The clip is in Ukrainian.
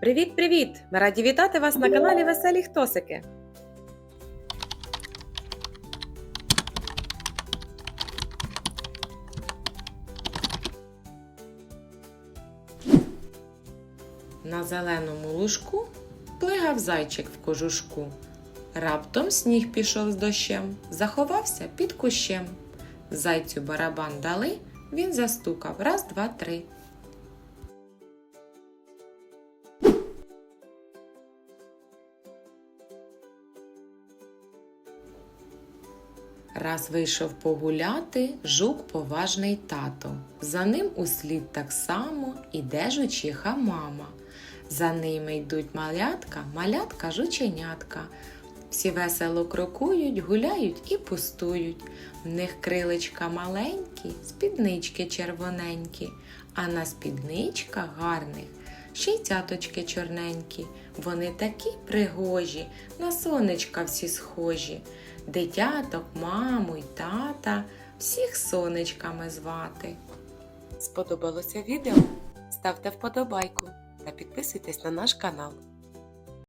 Привіт-привіт! Ми раді вітати вас на каналі Веселі Хтосики. На зеленому лужку плигав зайчик в кожушку. Раптом сніг пішов з дощем, заховався під кущем. Зайцю барабан дали, він застукав раз, два, три. Раз вийшов погуляти жук поважний тато. За ним услід так само іде жучиха мама. За ними йдуть малятка, малятка жученятка. Всі весело крокують, гуляють і пустують. В них крилечка маленькі, спіднички червоненькі, а на спідничках гарних ще й цяточки чорненькі. Вони такі пригожі, на сонечка всі схожі. Дитяток, маму й тата, всіх сонечками звати. Сподобалося відео? Ставте вподобайку та підписуйтесь на наш канал.